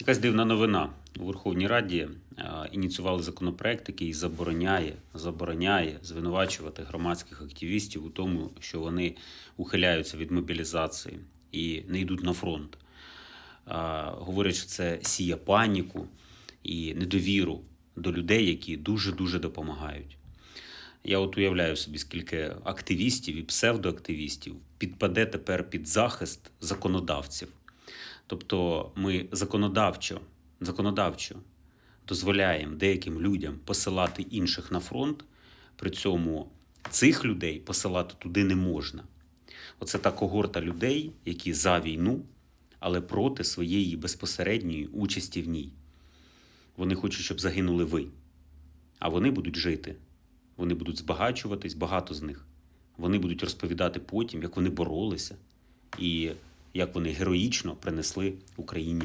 Якась дивна новина. У Верховній Раді е, ініціювали законопроект, який забороняє, забороняє звинувачувати громадських активістів у тому, що вони ухиляються від мобілізації і не йдуть на фронт. Е, Говорять, що це сіє паніку і недовіру до людей, які дуже-дуже допомагають. Я от уявляю собі, скільки активістів і псевдоактивістів підпаде тепер під захист законодавців. Тобто ми законодавчо, законодавчо дозволяємо деяким людям посилати інших на фронт, при цьому цих людей посилати туди не можна. Оце та когорта людей, які за війну, але проти своєї безпосередньої участі в ній. Вони хочуть, щоб загинули ви, а вони будуть жити. Вони будуть збагачуватись, багато з них. Вони будуть розповідати потім, як вони боролися і як вони героїчно принесли Україні